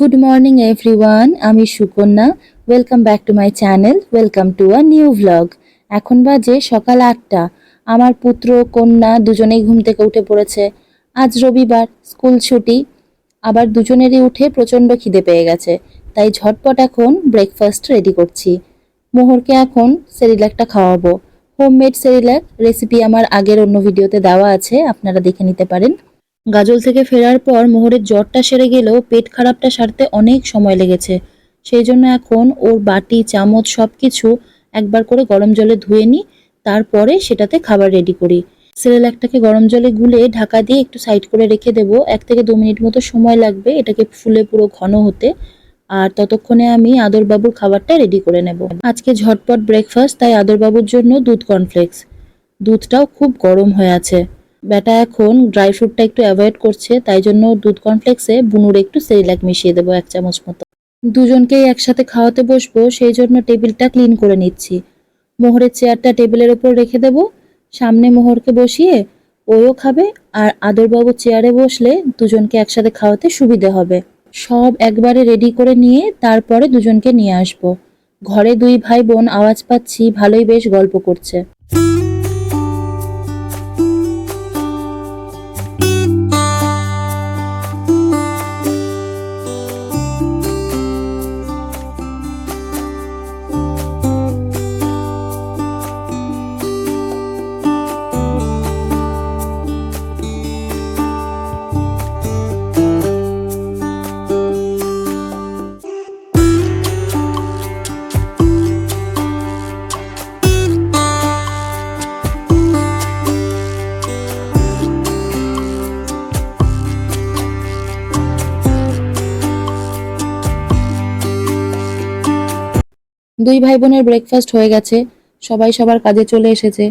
Good morning everyone আমি Sukanya. Welcome back to my channel welcome to a new vlog এখন বাজে সকাল আটটা। আমার পুত্র, কন্যা দুজনেই ঘুম থেকে উঠে পড়েছে। আজ রবিবার, স্কুল ছুটি। আবার দুজনেরই উঠে প্রচণ্ড খিদে পেয়ে গেছে। তাই ঝটপট এখন ব্রেকফাস্ট রেডি করছি। মোহরকে এখন সেরিল্যাকটা খাওয়াবো। হোমমেড সেরিল্যাক রেসিপি আমার আগের অন্য ভিডিওতে দেওয়া আছে। আপনারা দেখে নিতে পারেন। গাজল থেকে ফেরার পর মোহরের জ্বরটা সেরে গেলেও পেট খারাপটা সারতে অনেক সময় লেগেছে। সেই জন্য এখন ওর বাটি, চামচ সব কিছু একবার করে গরম জলে ধুয়ে নিই, তারপরে সেটাতে খাবার রেডি করি। সেরেলাকটাকে গরম জলে গুলে ঢাকা দিয়ে একটু সাইড করে রেখে দেবো। এক থেকে দু মিনিট মতো সময় লাগবে এটাকে ফুলে পুরো ঘন হতে। আর ততক্ষণে আমি আদরবাবুর খাবারটা রেডি করে নেব। আজকে ঝটপট ব্রেকফাস্ট তাই আদরবাবুর জন্য দুধ কর্নফ্লেক্স দুধটাও খুব গরম হয়ে আছে। ব্যাটা এখন ড্রাই ফ্রুটটা একটু অ্যাভয়েড করছে, তাই জন্য দুধ কর্নফ্লেক্সে বুনুর একটু সেরিলাক মিশিয়ে দেবো এক চামচ মতো। দুজনকেই একসাথে খাওয়াতে বসবো, সেই জন্য টেবিলটা ক্লিন করে নিচ্ছি। মোহরের চেয়ারটা টেবিলের ওপর রেখে দেব। সামনে মোহরকে বসিয়ে ওও খাবে আর আদরবাবু চেয়ারে বসলে দুজনকে একসাথে খাওয়াতে সুবিধে হবে। সব একবারে রেডি করে নিয়ে তারপরে দুজনকে নিয়ে আসব। ঘরে দুই ভাই বোন আওয়াজ পাচ্ছি, ভালোই বেশ গল্প করছে। দুই ভাই বোনের ব্রেকফাস্ট হয়ে গেছে। সবাই সবার কাজে চলে এসেছে।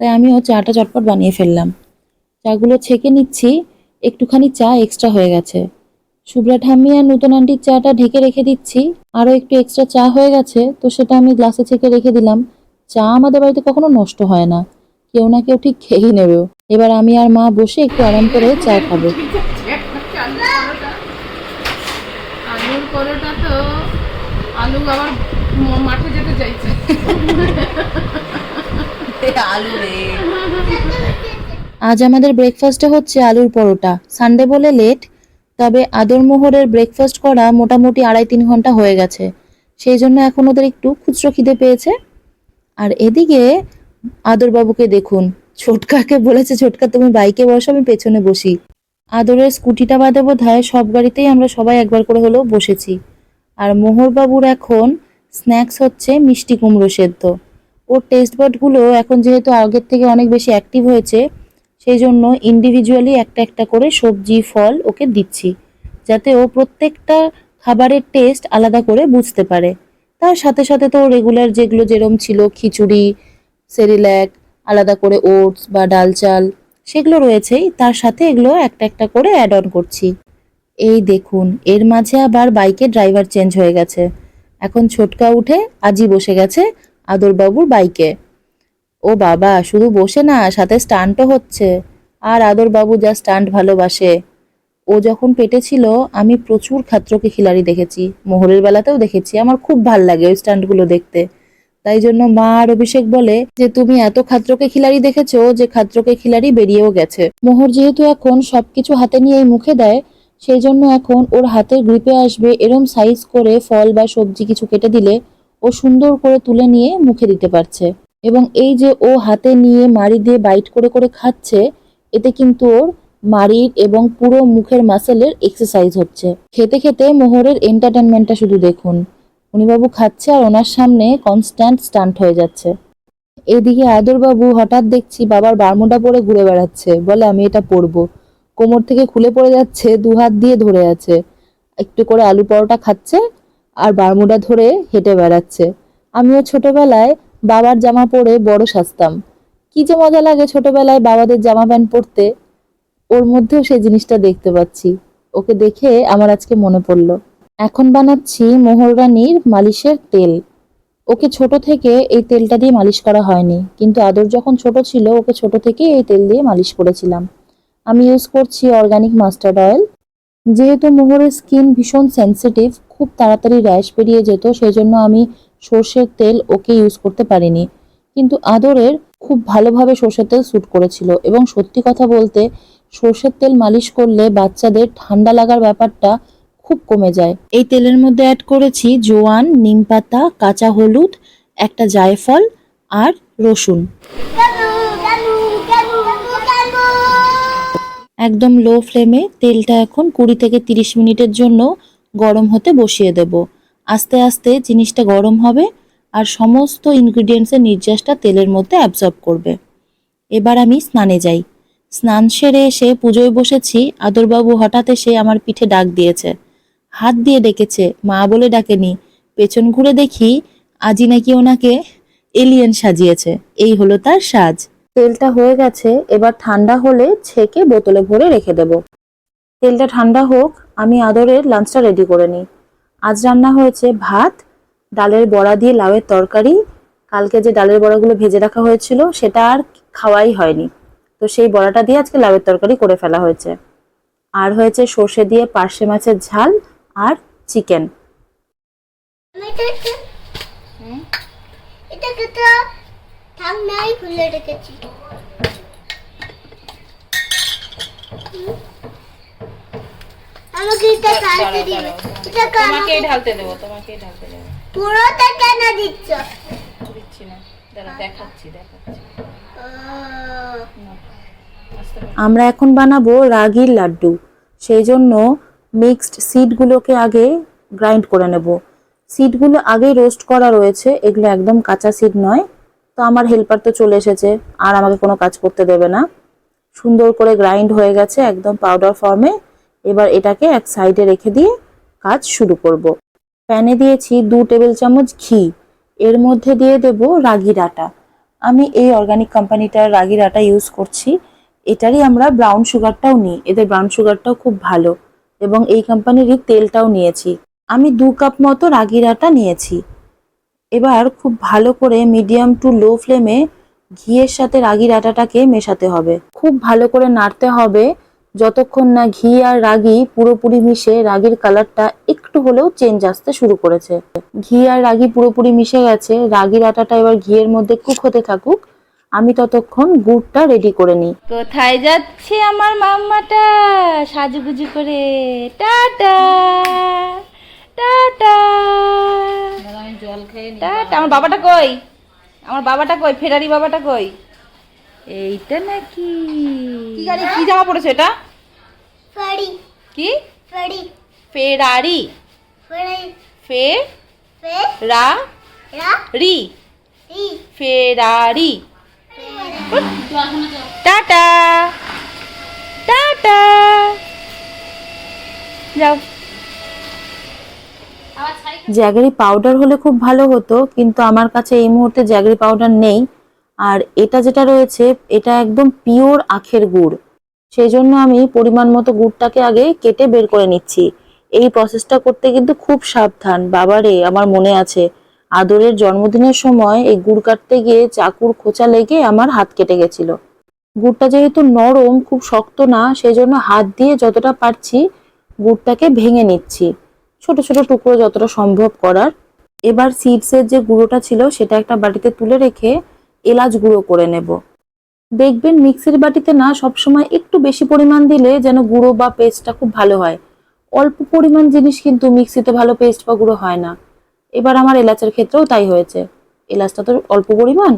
তাই আমিও চাটা চটপট বানিয়ে ফেললাম। চাগুলো ছেঁকে নিচ্ছি। একটুখানি চা এক্সট্রা হয়ে গেছে। শুভ্রা ঠাম্মি আর নতুন আন্টির চাটা ঢেকে রেখে দিচ্ছি। আরও একটু এক্সট্রা চা হয়ে গেছে, তো সেটা আমি গ্লাসে ছেঁকে রেখে দিলাম। চা আমাদের বাড়িতে কখনো নষ্ট হয় না। কেউ না কেউ ঠিক খেয়েই নেবেও। এবার আমি আর মা বসে একটু আরাম করে চা খাব। পরোটা তো, আলু আবার মাঠে যেতে চাইছে। আজ আমাদের ব্রেকফাস্টে হচ্ছে আলুর পরোটা। সানডে বলে লেট তবে আদর মোহরের ব্রেকফাস্ট করা মোটামুটি আড়াই তিন ঘণ্টা হয়ে গেছে। সেই জন্য এখন ওদের একটু খুচরো খিদে পেয়েছে। আর এদিকে আদরবাবুকে দেখুন। ছোটকাকে বলেছে ছোটকা তুমি বাইকে বসো আমি পেছনে বসি। আদরের স্কুটিটা বাদে বোধ হয় সব গাড়িতেই আমরা সবাই একবার করে হলেও বসেছি। আর মোহরবাবুর এখন স্ন্যাক্স হচ্ছে মিষ্টি কুমড়ো সেদ্ধ। ওর টেস্ট বাডগুলো এখন যেহেতু আগের থেকে অনেক বেশি অ্যাক্টিভ হয়েছে, সেই জন্য ইন্ডিভিজুয়ালি একটা একটা করে সবজি, ফল ওকে দিচ্ছি, যাতে ও প্রত্যেকটা খাবারের টেস্ট আলাদা করে বুঝতে পারে। তার সাথে সাথে তো রেগুলার যেগুলো যেরম ছিল খিচুড়ি, সেরিল্যাক, আলাদা করে ওটস বা ডাল চাল, সেগুলো রয়েছেই, তার সাথে এগুলো একটা একটা করে অ্যাড অন করছি। এই দেখুন, এর মাঝে আবার বাইকের ড্রাইভার চেঞ্জ হয়ে গেছে। এখন ছোটকা উঠে আজই বসে গেছে আদরবাবুর বাইকে। ও বাবা, শুধু বসে না, সাথে স্টান্টও হচ্ছে। আর আদরবাবু যা স্টান্ট ভালোবাসে। ও যখন পেটে ছিল, আমি প্রচুর খাত্রকে খিলাড়ি দেখেছি। মোহরের বেলাতেও দেখেছি, আমার খুব ভালো লাগে ওই স্টান্টগুলো দেখতে। তাই জন্য মা আর অভিষেক বলে যে, তুমি এত খাত্রকে খিলাড়ি দেখেছ যে খাত্রকে খিলাড়ি বেরিয়েও গেছে। মোহর যেহেতু এখন সবকিছু হাতে নিয়ে মুখে দেয় সেই জন্য এখন ওর হাতের গ্রিপে আসবে, এরম সাইজ করে ফল বা সবজি কিছু কেটে দিলে ও সুন্দর করে তুলে নিয়ে মুখে দিতে পারছে। এবং এই যে ও হাতে নিয়ে মাড়ি দিয়ে বাইট করে করে খাচ্ছে, এতে কিন্তু ওর মাড়ির এবং পুরো মুখের মাসেলের এক্সারসাইজ হচ্ছে। খেতে খেতে মোহরের এন্টারটেনমেন্টটা শুধু দেখুন। উনিবাবু খাচ্ছে আর ওনার সামনে কনস্ট্যান্ট স্টান্ট হয়ে যাচ্ছে। এদিকে আদরবাবু হঠাৎ দেখছি বাবার বারমুডা পরে ঘুরে বেড়াচ্ছে। বলে, আমি এটা পরবো। কোমর থেকে খুলে পড়ে যাচ্ছে, দু হাত দিয়ে ধরে আছে। একটু করে আলু পরোটা খাচ্ছে আর বারমুডা ধরে হেঁটে বেড়াচ্ছে। আমিও ছোটবেলায় বাবার জামা পরে বড় সাজতাম। কি যে মজা লাগে ছোটবেলায় বাবাদের জামা প্যান্ট পরতে। ওর মধ্যেও সেই জিনিসটা দেখতে পাচ্ছি। ওকে দেখে আমার আজকে মনে পড়ল। এখন বানাচ্ছি মোহররানির মালিশের তেল। ওকে ছোট থেকে এই তেলটা দিয়ে মালিশ করা হয়নি। কিন্তু আদর যখন ছোট ছিল, ওকে ছোট থেকে এই তেল দিয়ে মালিশ করেছিলাম। আমি ইউজ করছি অর্গানিক মাস্টার্ড অয়েল যেহেতু মোহরের স্কিন ভীষণ সেন্সিটিভ খুব তাড়াতাড়ি র্যাশ বেরিয়ে যেত সেই জন্য আমি সর্ষের তেল ওকে ইউজ করতে পারিনি। কিন্তু আদরের খুব ভালোভাবে সর্ষের তেল স্যুট করেছিল এবং সত্যি কথা বলতে সর্ষের তেল মালিশ করলে বাচ্চাদের ঠান্ডা লাগার ব্যাপারটা খুব কমে যায়। এই তেলের মধ্যে অ্যাড করেছি জোয়ান, নিমপাতা, কাঁচা হলুদ, একটা জায়ফল আর রসুন। একদম লো ফ্লেমে তেলটা এখন কুড়ি থেকে তিরিশ মিনিটের জন্য গরম হতে বসিয়ে দেব। আস্তে আস্তে জিনিসটা গরম হবে আর সমস্ত ইনগ্রিডিয়েন্টসের নির্যাসটা তেলের মধ্যে অ্যাবজর্ব করবে। এবার আমি স্নানে যাই। স্নান সেরে এসে পুজোয় বসেছি। আদরবাবু হঠাৎ এসে আমার পিঠে ডাক দিয়েছে। হাত দিয়ে ডেকেছে। মা বলে ডাকেনি। পেছন ঘুরে দেখি আজই নাকি ওনাকে এলিয়েন সাজিয়েছে। এই হলো তার সাজ। তেলটা হয়ে গেছে, এবার ঠান্ডা হলে ছেঁকে বোতলে ভরে রেখে দেব। তেলটা ঠান্ডা হোক, আমি আদরের লাঞ্চটা রেডি করে নিই। আজ রান্না হয়েছে ভাত, ডালের বড়া দিয়ে লাউয়ের তরকারি। কালকে যে ডালের বড়াগুলো ভেজে রাখা হয়েছিল, সেটা আর খাওয়াই হয়নি। তো সেই বড়াটা দিয়ে আজকে লাউয়ের তরকারি করে ফেলা হয়েছে। আর হয়েছে সর্ষে দিয়ে পার্শে মাছের ঝাল আর চিকেন এটা ঠান্ডায় খুলে রেখেছি আমাকে এটা কাটতে দিবে। এটা কানা তোমাকেই ঢালতে দেবো তোমাকেই ঢালতে দেবো। পুরোটা কেন দিচ্ছ? দিচ্ছি না। দাঁড়া দেখাচ্ছি দেখাচ্ছি। আস্তে আমরা এখন বানাবো রাগির লাড্ডু। সেই জন্য মিক্সড সিডগুলোকে আগে গ্রাইন্ড করে নেব। সিডগুলো আগেই রোস্ট করা রয়েছে। এগুলো একদম কাঁচা সিড নয়। তো আমার হেল্পার তো চলে এসেছে, আর আমাকে কোনো কাজ করতে দেবে না। সুন্দর করে গ্রাইন্ড হয়ে গেছে একদম পাউডার ফর্মে এবার এটাকে এক সাইডে রেখে দিয়ে কাজ শুরু করব। প্যানে দিয়েছি দু টেবিল চামচ ঘি। এর মধ্যে দিয়ে দেব রাগির আটা আমি এই অর্গানিক কোম্পানিটার রাগির আটা ইউজ করছি। এটারই আমরা ব্রাউন সুগারটাও নিই। এদের ব্রাউন সুগারটাও খুব ভালো। এবং এই কোম্পানিরই তেলটাও নিয়েছি। আমি দু কাপ মতো রাগির আটা নিয়েছি। এবার খুব ভালো করে মিডিয়াম টু লো ফ্লেমে ঘিয়ের সাথে রাগির আটাটাকে মেশাতে হবে। খুব ভালো করে নাড়তে হবে। যতক্ষণ না ঘি আর রাগি পুরোপুরি মিশে রাগির কালারটা একটু হলেও চেঞ্জ আসতে শুরু করেছে। ঘি আর রাগি পুরোপুরি মিশে গেছে। রাগির আটাটা এবার ঘিয়ের মধ্যে কুক হতে থাকুক। আমি ততক্ষণ গুড়টা রেডি করে নিই। কোথায় যাচ্ছে আমার মাম্মাটা? সাজুগুজু করে। টাটা! টাটা জল খেয়ে টাটা আমার বাবাটা কই? আমার বাবাটা কই? ফেরারি বাবাটা কই? এইটা নাকি? কি গাড়ি? কি জামা পড়েছে এটা? ফাড়ি কি? ফাড়ি ফেরারি। ফে? ফে? রা? রা? রি? রি। ফেরারি। টাটা টাটা যাও। জ্যাগরি পাউডার হলে খুব ভালো হতো, কিন্তু আমার কাছে এই মুহূর্তে জ্যাগরি পাউডার নেই। আর এটা যেটা রয়েছে, এটা একদম পিওর আখের গুড়। সেই জন্য আমি পরিমাণ মতো গুড়টাকে আগে কেটে বের করে নিচ্ছি। এই প্রসেসটা করতে কিন্তু খুব সাবধান। বাবারে, আমার মনে আছে, আদরের জন্মদিনের সময় এই গুড় কাটতে গিয়ে চাকুর খোঁচা লেগে আমার হাত কেটে গেছিল। গুড়টা যেহেতু নরম, খুব শক্ত না, সেই জন্য হাত দিয়ে যতটা পারছি গুড়টাকে ভেঙে নিচ্ছি। ছোট ছোট টুকরো যতটা সম্ভব করার। এবার সিডসের যে গুঁড়োটা ছিল, সেটা একটা বাটিতে তুলে রেখে এলাচ গুঁড়ো করে নেব। দেখবেন মিক্সির বাটিতে না সবসময় একটু বেশি পরিমাণ দিলে যেন গুঁড়ো বা পেস্টটা খুব ভালো হয়। অল্প পরিমাণ জিনিস কিন্তু মিক্সিতে ভালো পেস্ট বা গুঁড়ো হয় না। এবার আমার এলাচের ক্ষেত্রেও তাই হয়েছে। এলাচটা তো অল্প পরিমাণ,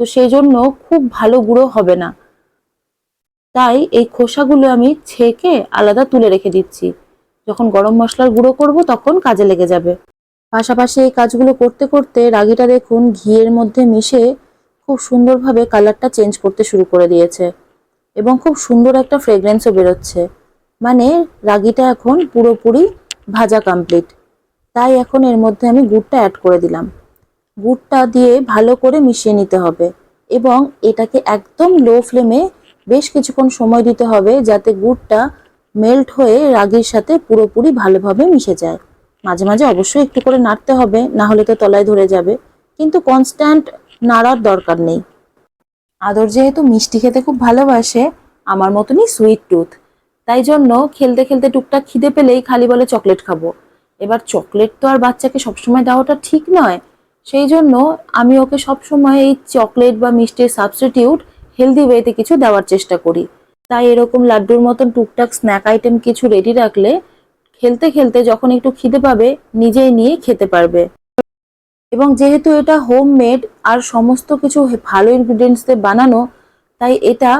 তো সেই জন্য খুব ভালো গুঁড়ো হবে না। তাই এই খোসাগুলো আমি ছেঁকে আলাদা তুলে রেখে দিচ্ছি। যখন গরম মশলার গুঁড়ো করব, তখন কাজে লেগে যাবে। পাশাপাশি এই কাজগুলো করতে করতে রাগিটা দেখুন ঘিয়ের মধ্যে মিশে খুব সুন্দরভাবে কালারটা চেঞ্জ করতে শুরু করে দিয়েছে এবং খুব সুন্দর একটা ফ্রেগ্রেন্সও বেরোচ্ছে। মানে রাগিটা এখন পুরোপুরি ভাজা কমপ্লিট তাই এখন এর মধ্যে আমি গুড়টা অ্যাড করে দিলাম। গুড়টা দিয়ে ভালো করে মিশিয়ে নিতে হবে এবং এটাকে একদম লো ফ্লেমে বেশ কিছুক্ষণ সময় দিতে হবে যাতে গুড়টা মেল্ট হয়ে রাগির সাথে পুরোপুরি ভালোভাবে মিশে যায়। মাঝে মাঝে অবশ্যই একটু করে নাড়তে হবে, না হলে তো তলায় ধরে যাবে। কিন্তু কনস্ট্যান্ট নাড়ার দরকার নেই। আদর যেহেতু মিষ্টি খেতে খুব ভালোবাসে, আমার মতনই সুইট টুথ তাই জন্য খেলতে খেলতে টুকটাক খিদে পেলেই খালি বলে চকলেট খাব। এবার চকলেট তো আর বাচ্চাকে সবসময় দেওয়াটা ঠিক নয়। সেই জন্য আমি ওকে সবসময় এই চকলেট বা মিষ্টির সাবস্টিটিউট হেলদি ওয়েতে কিছু দেওয়ার চেষ্টা করি। তাই এরকম লাড্ডুর মতন টুকটাক স্ন্যাক আইটেম কিছু রেডি রাখলে খেলতে খেলতে যখন একটু খিদে পাবে, নিজেই নিয়ে খেতে পারবে। এবং যেহেতু এটা হোমমেড আর সমস্ত কিছু ভালো ইনগ্রিডিয়েন্টস দিয়ে বানানো, তাই এটা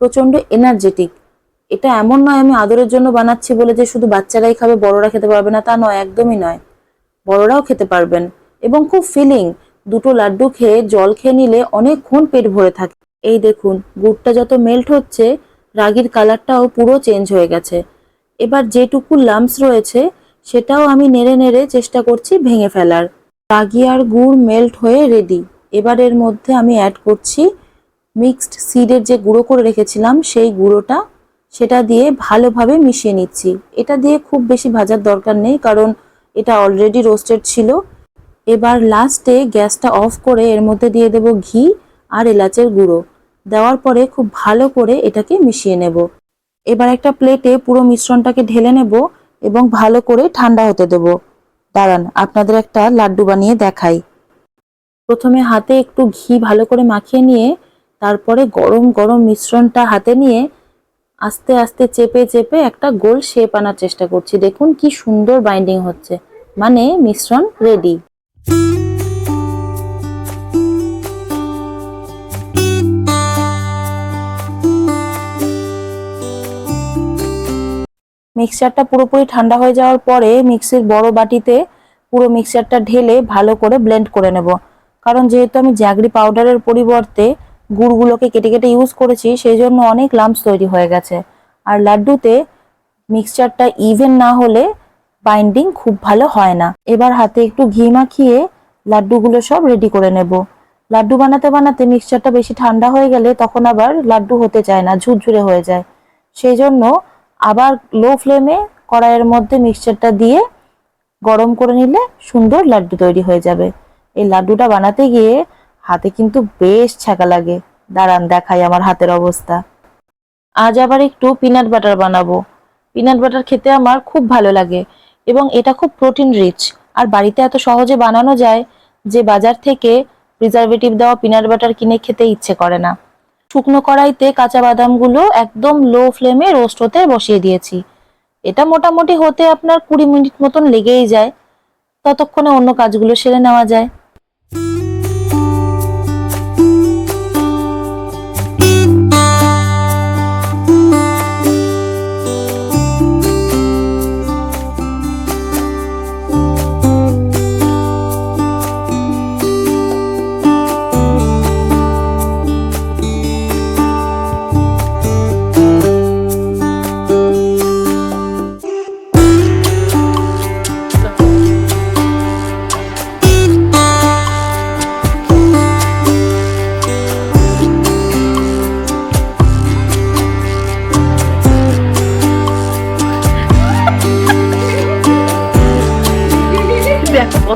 প্রচণ্ড এনার্জেটিক এটা এমন নয় আমি আদরের জন্য বানাচ্ছি বলে যে শুধু বাচ্চারাই খাবে, বড়রা খেতে পারবে না, তা নয়, একদমই নয়। বড়রাও খেতে পারবেন। এবং খুব ফিলিং দুটো লাড্ডু খেয়ে জল খেয়ে নিলে অনেকক্ষণ পেট ভরে থাকে। এই দেখুন, গুড়টা যত মেল্ট হচ্ছে রাগির কালারটাও পুরো চেঞ্জ হয়ে গেছে। এবার যেটুকু লাম্পস রয়েছে, সেটাও আমি নেড়ে নেড়ে চেষ্টা করছি ভেঙে ফেলার। রাগি আর গুড় মেল্ট হয়ে রেডি এবার এর মধ্যে আমি অ্যাড করছি মিক্সড সিডের যে গুঁড়ো করে রেখেছিলাম, সেই গুঁড়োটা, সেটা দিয়ে ভালোভাবে মিশিয়ে নিচ্ছি। এটা দিয়ে খুব বেশি ভাজার দরকার নেই, কারণ এটা অলরেডি রোস্টেড ছিল। এবার লাস্টে গ্যাসটা অফ করে এর মধ্যে দিয়ে দেব ঘি আর এলাচের গুঁড়ো। দেওয়ার পরে খুব ভালো করে এটাকে মিশিয়ে নেব। এবার একটা প্লেটে পুরো মিশ্রণটাকে ঢেলে নেব এবং ভালো করে ঠান্ডা হতে দেব। দাঁড়ান, আপনাদের একটা লাড্ডু বানিয়ে দেখাই। প্রথমে হাতে একটু ঘি ভালো করে মাখিয়ে নিয়ে, তারপরে গরম গরম মিশ্রণটা হাতে নিয়ে আস্তে আস্তে চেপে চেপে একটা গোল শেপ আনার চেষ্টা করছি। দেখুন কি সুন্দর বাইন্ডিং হচ্ছে। মানে মিশ্রণ রেডি মিক্সচারটা পুরোপুরি ঠান্ডা হয়ে যাওয়ার পরে মিক্সির বড় বাটিতে পুরো মিক্সচারটা ঢেলে ভালো করে ব্লেন্ড করে নেব। কারণ যেহেতু আমি জ্যাগরি পাউডারের পরিবর্তে গুড়গুলোকে কেটে কেটে ইউজ করেছি সেই জন্য অনেক লাম্পস তৈরি হয়ে গেছে। আর লাড্ডুতে মিক্সচারটা ইভেন না হলে বাইন্ডিং খুব ভালো হয় না। এবার হাতে একটু ঘি মাখিয়ে লাড্ডুগুলো সব রেডি করে নেব। লাড্ডু বানাতে বানাতে মিক্সচারটা বেশি ঠান্ডা হয়ে গেলে তখন আবার লাড্ডু হতে চায় না, ঝুরঝুরে হয়ে যায়। সেই জন্য আবার লো ফ্লেমে কড়াইয়ের মধ্যে মিক্সচারটা দিয়ে গরম করে নিলে সুন্দর লাড্ডু তৈরি হয়ে যাবে। এই লাড্ডুটা বানাতে গিয়ে হাতে কিন্তু বেশ ছাকা লাগে। দাঁড়ান, দেখাই আমার হাতের অবস্থা। আজ আবার একটু পিনাট বাটার বানাবো। পিনাট বাটার খেতে আমার খুব ভালো লাগে এবং এটা খুব প্রোটিন রিচ আর বাড়িতে এত সহজে বানানো যায় যে বাজার থেকে প্রিজারভেটিভ দেওয়া পিনাট বাটার কিনে খেতে ইচ্ছে করে না। শুকনো কড়াইতে কাঁচা বাদামগুলো একদম লো ফ্লেমে রোস্ট হতে বসিয়ে দিয়েছি। এটা মোটামুটি হতে আপনার কুড়ি মিনিট মতন লেগেই যায়। ততক্ষণে অন্য কাজগুলো সেরে নেওয়া যায়।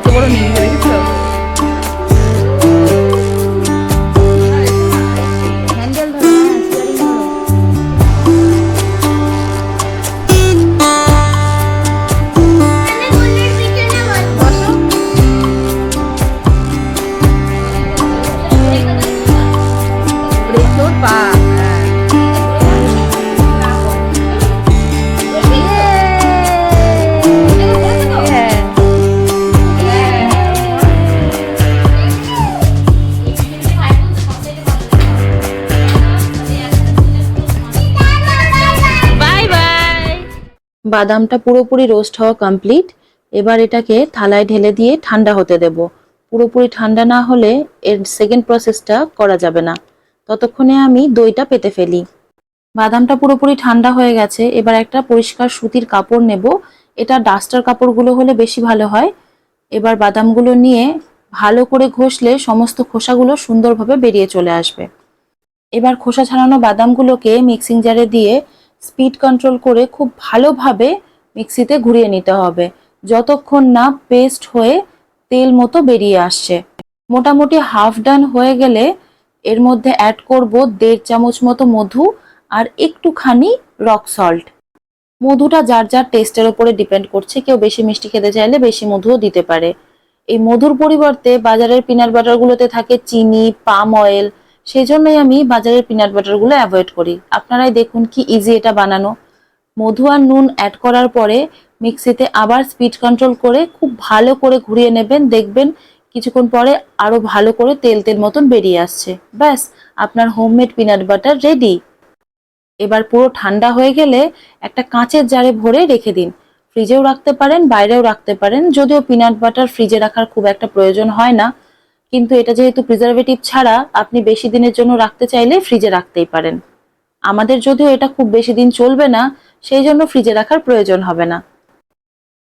দেখো বাদামটা পুরোপুরি রোস্ট হওয়া কমপ্লিট এবার এটাকে থালায় ঢেলে দিয়ে ঠান্ডা হতে দেব। পুরোপুরি ঠান্ডা না হলে এর সেকেন্ড প্রসেসটা করা যাবে না। ততক্ষণে আমি দইটা পেতে ফেলি। বাদামটা পুরোপুরি ঠান্ডা হয়ে গেছে। এবার একটা পরিষ্কার সুতির কাপড় নেব। এটা ডাস্টার কাপড়গুলো হলে বেশি ভালো হয়। এবার বাদামগুলো নিয়ে ভালো করে ঘষলে সমস্ত খোসাগুলো সুন্দরভাবে বেরিয়ে চলে আসবে। এবার খোসা ছাড়ানো বাদামগুলোকে মিক্সিং জারে দিয়ে স্পিড কন্ট্রোল করে খুব ভালোভাবে মিক্সিতে ঘুরিয়ে নিতে হবে। যতক্ষণ না পেস্ট হয়ে তেল মতো বেরিয়ে আসছে। মোটামুটি হাফ ডান হয়ে গেলে এর মধ্যে অ্যাড করব দেড় চামচ মতো মধু আর একটুখানি রক সল্ট। মধুটা যার যার টেস্টের ওপরে ডিপেন্ড করছে, কেউ বেশি মিষ্টি খেতে চাইলে বেশি মধুও দিতে পারে। এই মধুর পরিবর্তে বাজারের পিনাট বাটারগুলোতে থাকে চিনি পাম অয়েল সেই জন্যই আমি বাজারের পিনাট বাটারগুলো অ্যাভয়েড করি। আপনারাই দেখুন কি ইজি এটা বানানো। মধু আর নুন অ্যাড করার পরে মিক্সিতে আবার স্পিড কন্ট্রোল করে খুব ভালো করে ঘুরিয়ে নেবেন। দেখবেন কিছুক্ষণ পরে আরও ভালো করে তেল তেল মতন বেরিয়ে আসছে। ব্যাস, আপনার হোমমেড পিনাট বাটার রেডি এবার পুরো ঠান্ডা হয়ে গেলে একটা কাঁচের জারে ভরে রেখে দিন। ফ্রিজেও রাখতে পারেন, বাইরেও রাখতে পারেন। যদিও পিনাট বাটার ফ্রিজে রাখার খুব একটা প্রয়োজন হয় না। কিন্তু এটা যেহেতু প্রিজারভেটিভ ছাড়া আপনি বেশি দিনের জন্য রাখতে চাইলে ফ্রিজে রাখতেই পারেন। আমাদের যদিও এটা খুব বেশি দিন চলবে না, সেই জন্য ফ্রিজে রাখার প্রয়োজন হবে না।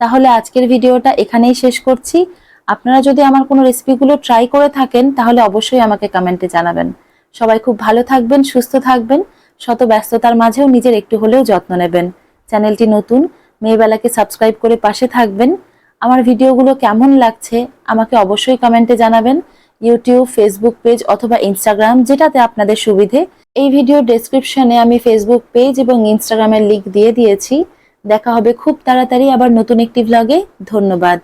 তাহলে আজকের ভিডিওটা এখানেই শেষ করছি। আপনারা যদি আমার কোনো রেসিপিগুলো ট্রাই করে থাকেন, তাহলে অবশ্যই আমাকে কমেন্টে জানাবেন। সবাই খুব ভালো থাকবেন, সুস্থ থাকবেন শত ব্যস্ততার মাঝেও নিজের একটু হলেও যত্ন নেবেন। চ্যানেলটি নতুন, মেয়েবেলাকে সাবস্ক্রাইব করে পাশে থাকবেন। আমার ভিডিওগুলো কেমন লাগছে আমাকে অবশ্যই কমেন্টে জানাবেন। ইউটিউব, ফেসবুক পেজ অথবা ইনস্টাগ্রাম যেটাতে আপনাদের সুবিধে। এই ভিডিও ডেসক্রিপশনে আমি ফেসবুক পেজ এবং ইনস্টাগ্রামের লিঙ্ক দিয়ে দিয়েছি। দেখা হবে খুব তাড়াতাড়ি আবার নতুন একটি ভ্লগে ধন্যবাদ।